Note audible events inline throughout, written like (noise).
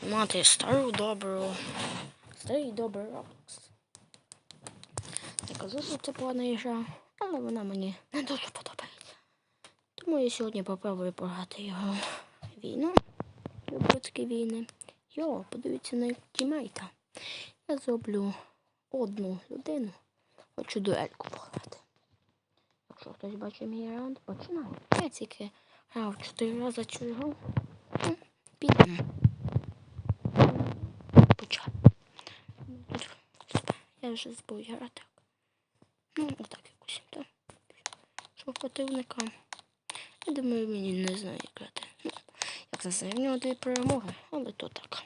знімати стару добру. Старий добрий Roblox. Не кажу, що це погана гра, але вона мені не дуже подобається. Тому я сьогодні попробую пограти його війну. Люблю війни. Йо, подивіться на тімейта. Я зроблю одну людину. Хочу дуельку пограти. Якщо хтось бачить мій раунд, починаю. Я тільки грав чотири рази цю гру. Підемо. Почав. Тут, стоп, Я вже збив грати. Ну, отак якось, так. Що противника. Я думаю, мені не знаю як грати. Ну, як знаю, в нього дві перемоги, але то так.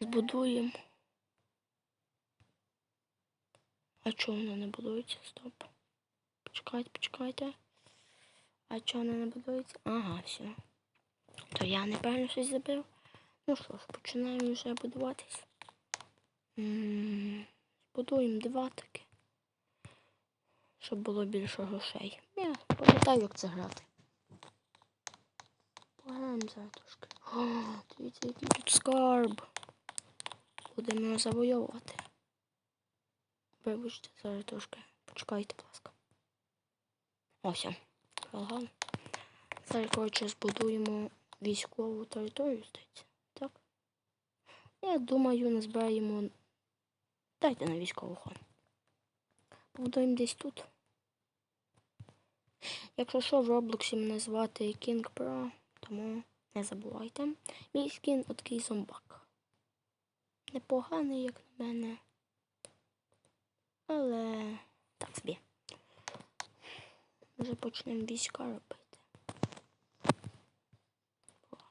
Збудуємо. А чого вона не будується? Стоп. Почекайте, почекайте. А чого вона не будується? Ага, все. То я неправильно щось забив. Ну що ж, починаємо вже будуватись. М, Будуємо два таки. Щоб було більше грошей. Я пам'ятаю, як це грати. Пограємо зараз трошки. О, дивіться, який тут скарб. Будемо його завойовувати. Вибачте, зараз трошки. Почекайте, будь ласка. Ось. Програм. Зараз, коротше, збудуємо військову територію, здається. Так? Я думаю, назбираємо. Дайте на військову хон. Побудуємо десь тут. Якщо що, в Роблоксі мене звати King Pro, тому не забувайте. Мій скін такий зомбак. Непоганий, як на мене. Але так собі. Вже почнемо війська робити.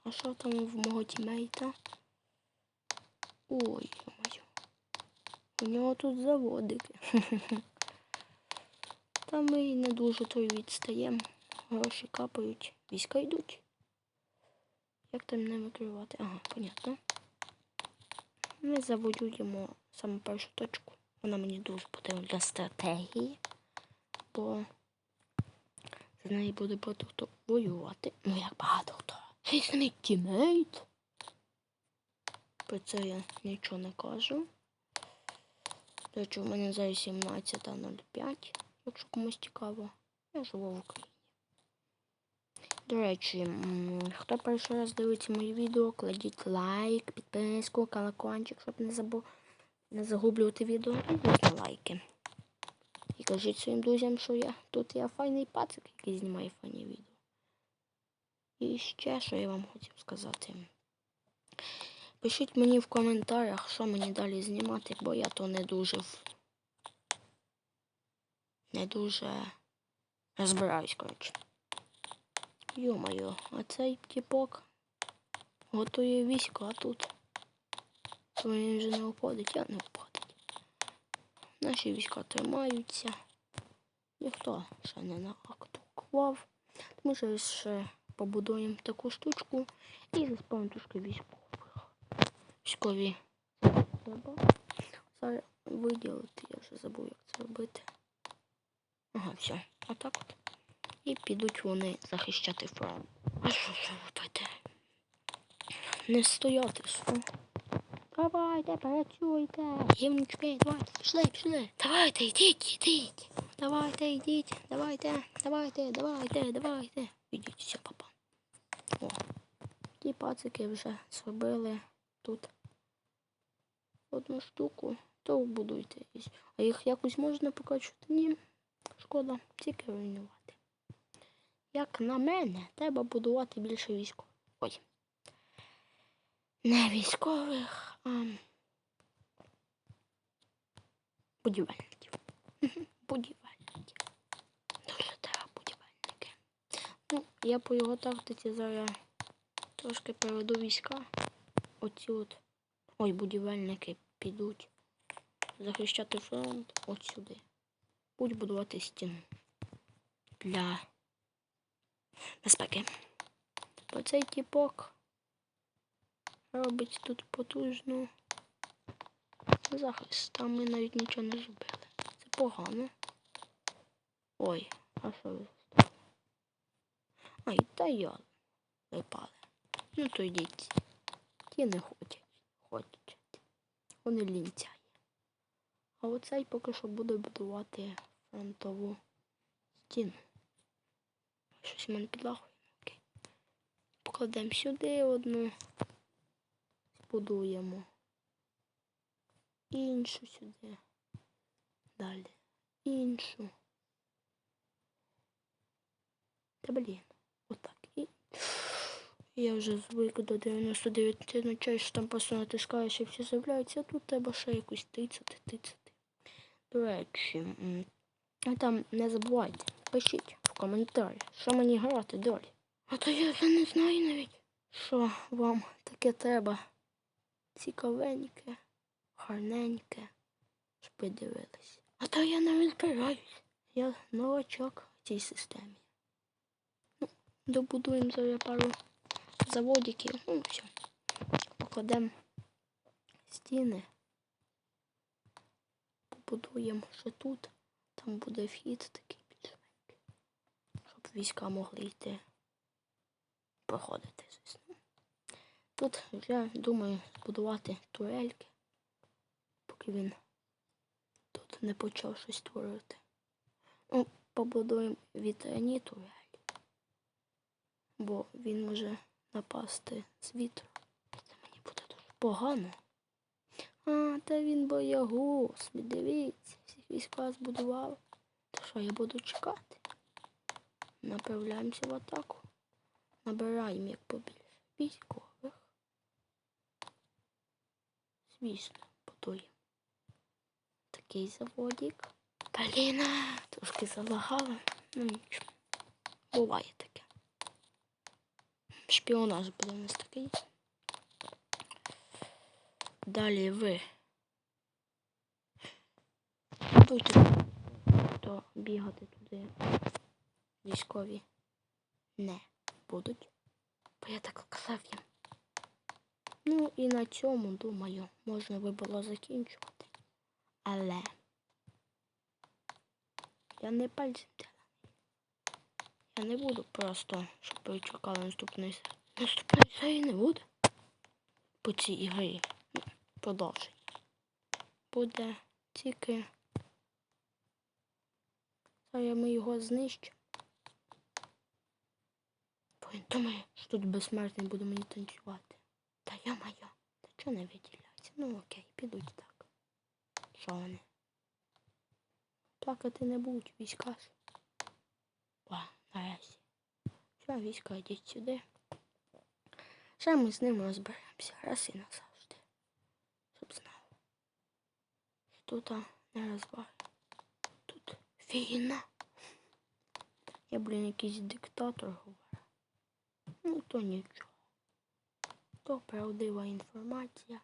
А що там в мого тімейта? Ой. У нього тут заводики. (laughs) Та ми не дуже то й відстаємо. Гроші капають, війська йдуть. Як там не викривати? Ага, понятно. Ми завоюємо саму першу точку. Вона мені дуже потрібна для стратегії, бо з неї буде багато хто воювати. Ну як багато хто. Хейс мій тімейт. Про це я нічого не кажу. До речі, у мене зараз 17.05, якщо комусь цікаво. Я живу в Україні. До речі, хто перший раз дивиться мої відео, кладіть лайк, підписку, колокольчик, щоб не забув не загублювати відео і звісно лайки. І кажіть своїм друзям, що я тут я файний пацик, який знімає файні відео. І ще що я вам хотів сказати. Пишіть мені в коментарях, що мені далі знімати, бо я то не дуже не дуже розбираюсь, коротше. Йо-моє, а цей тіпок готує військо, а тут то він вже не входить, я не входить. Наші війська тримаються. Ніхто ще не наактував. Ми зараз ще побудуємо таку штучку і заспавимо трошки військових. Військові треба. Зараз виділити, я вже забув, як це робити. Ага, все. Отак от. І підуть вони захищати фронт. А що ж робити? Не стояти, що? Давайте, працюйте. Гімнички, давайте, пішли, пішли. Давайте, йдіть, йдіть. Давайте, йдіть. Давайте, давайте, давайте, давайте. Ідіть, все, папа. О. Ті пацики вже зробили тут одну штуку, то будуйте. якісь. А їх якось можна покачати? Ні. Шкода, тільки руйнувати. Як на мене, треба будувати більше військових. Ой. Не військових, а будівельників. (laughs) Будівельників. Дуже треба будівельники. Ну, я по його тактиці зараз трошки переведу війська. Оці от. Ой, будівельники підуть захищати фронт от сюди. Будуть будувати стіну для безпеки. Бо цей тіпок робить тут потужну захист, а ми навіть нічого не зробили. Це погано. Ой, а що ви? Ай, та я випали. Ну то йдіть. ті не хочуть. хочуть. Вони лінцяї. А оцей поки що буде будувати фронтову стіну. Щось у мене підлагує. Покладемо сюди одну. Будуємо. Іншу сюди. Далі. Іншу. Та блін. Я вже звик до 99. Це означає, що там просто натискаєш і всі з'являються, а тут треба ще якусь тицяти, тицяти. До речі, а там не забувайте, пишіть в коментарі, що мені грати далі. А то я вже не знаю навіть, що вам таке треба. Цікавеньке, гарненьке, щоб ви дивились. А то я не розбираюсь. Я новачок в цій системі. Ну, добудуємо зараз пару заводиків. Ну, все. Покладемо стіни. Побудуємо ще тут. Там буде вхід такий більшенький. Щоб війська могли йти. Проходити, звісно. Тут вже думаю збудувати турельки, поки він тут не почав щось створювати. Ну, побудуємо вітряні турелі, бо він може напасти з вітру. Це мені буде дуже погано. А, та він боягуз, дивіться, всіх війська збудував. То що я буду чекати? Направляємося в атаку. Набираємо як побільше військових. Звісно, будуємо. Такий заводик. Бліна, трошки залагала. Ну нічого. Буває таке. Шпіонаж буде у нас такий. Далі ви. Будете то бігати туди. Військові не будуть. Бо я так казав їм. Ну і на цьому, думаю, можна би було закінчувати. Але я не пальцем. Я не буду просто, щоб ви чекали наступної серії. Наступної серії не буде. По цій ігрі. Продовження. Буде тільки. Зараз ми його знищимо. Він думає, що тут безсмертний буде мені танцювати. Та я моя. Та чого не виділяється? Ну окей, підуть так. Що вони? Плакати не будуть, війська наразі. Все, війська, йдіть сюди. Ще ми з ним розберемося раз і назавжди. Щоб знав. Тут не розваги. Тут війна. Я, блін, якийсь диктатор говорю. Ну, то нічого. То правдива інформація.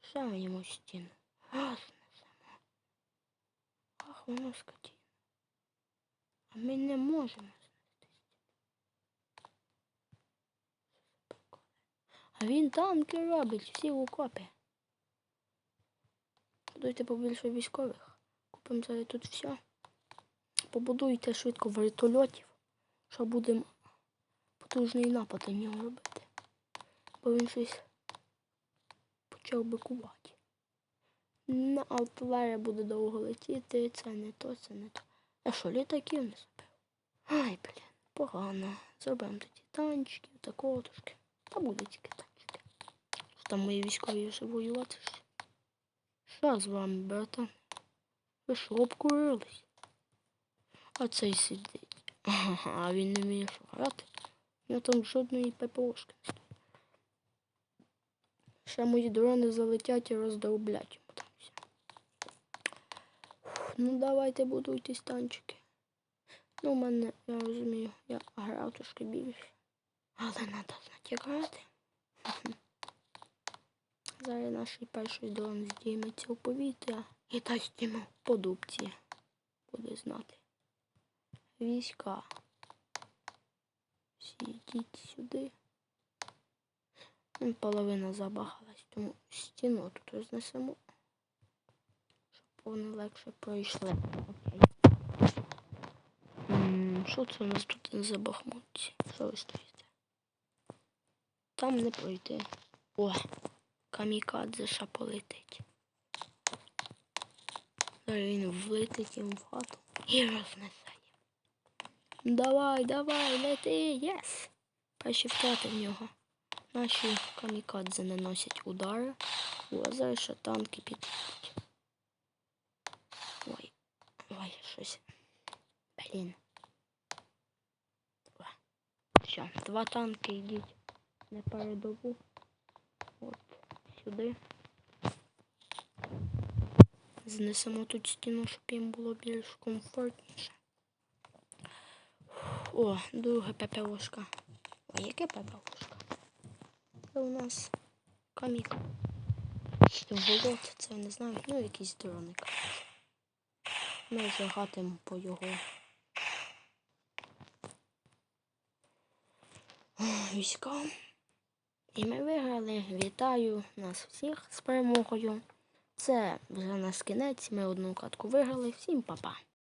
Шаємо стіну. Гасне само. Ах, воно скотіна. А ми не можемо знести стіну. А він танки робить, всі в окопі. Будуйте побільше військових. Купимо зараз тут все. Побудуйте швидко вертольотів, що будемо потужний напад на нього робити. Бо він щось почав бикувати. На артилерія буде довго летіти, це не то, це не то. А що, літаків не забив? Ай, блін, погано. Зробимо тоді танчиків, такого трошки. Та буде тільки танчики. Там мої військові вже воювати? Що з вами, братан? Ви що, обкурились? А цей сидить. Ага, а він не вміє грати. У нього там жодної ППОшки. Ще мої дрони залетять і роздовблять йому там все. Ну давайте будуйтесь танчики. Ну, у мене, я розумію, я грав трошки більше. Але треба знати, грати. Зараз наш перший дрон здійметься у повітря і дасть йому по дубці. Буде знати. Війська. Всі йдіть сюди. Половина забагалась, тому стіну тут рознесемо. Щоб вони легше пройшли. Що це у нас тут за бахмутці? Що ви стоїте? Там не пройти. О, камікадзе ша полетить. Зараз він влетить їм в хату і рознесе. Давай, давай, лети, єс! Перші втрати в нього. Наші камікадзе наносять удари. О, а зараз ще танки підійдуть. Ой, ой, щось. Блін. Все, два танки йдіть на передову. Сюди. Знесемо тут стіну, щоб їм було більш комфортніше. О, друге ППОшка. Ой, яке ППОшка? Це у нас камік. Болот, це не знаю, ну якийсь дроник. Ми вже гатимо по його. Військам. І ми виграли. Вітаю нас всіх з перемогою. Це вже наш кінець. Ми одну катку виграли. Всім па-па.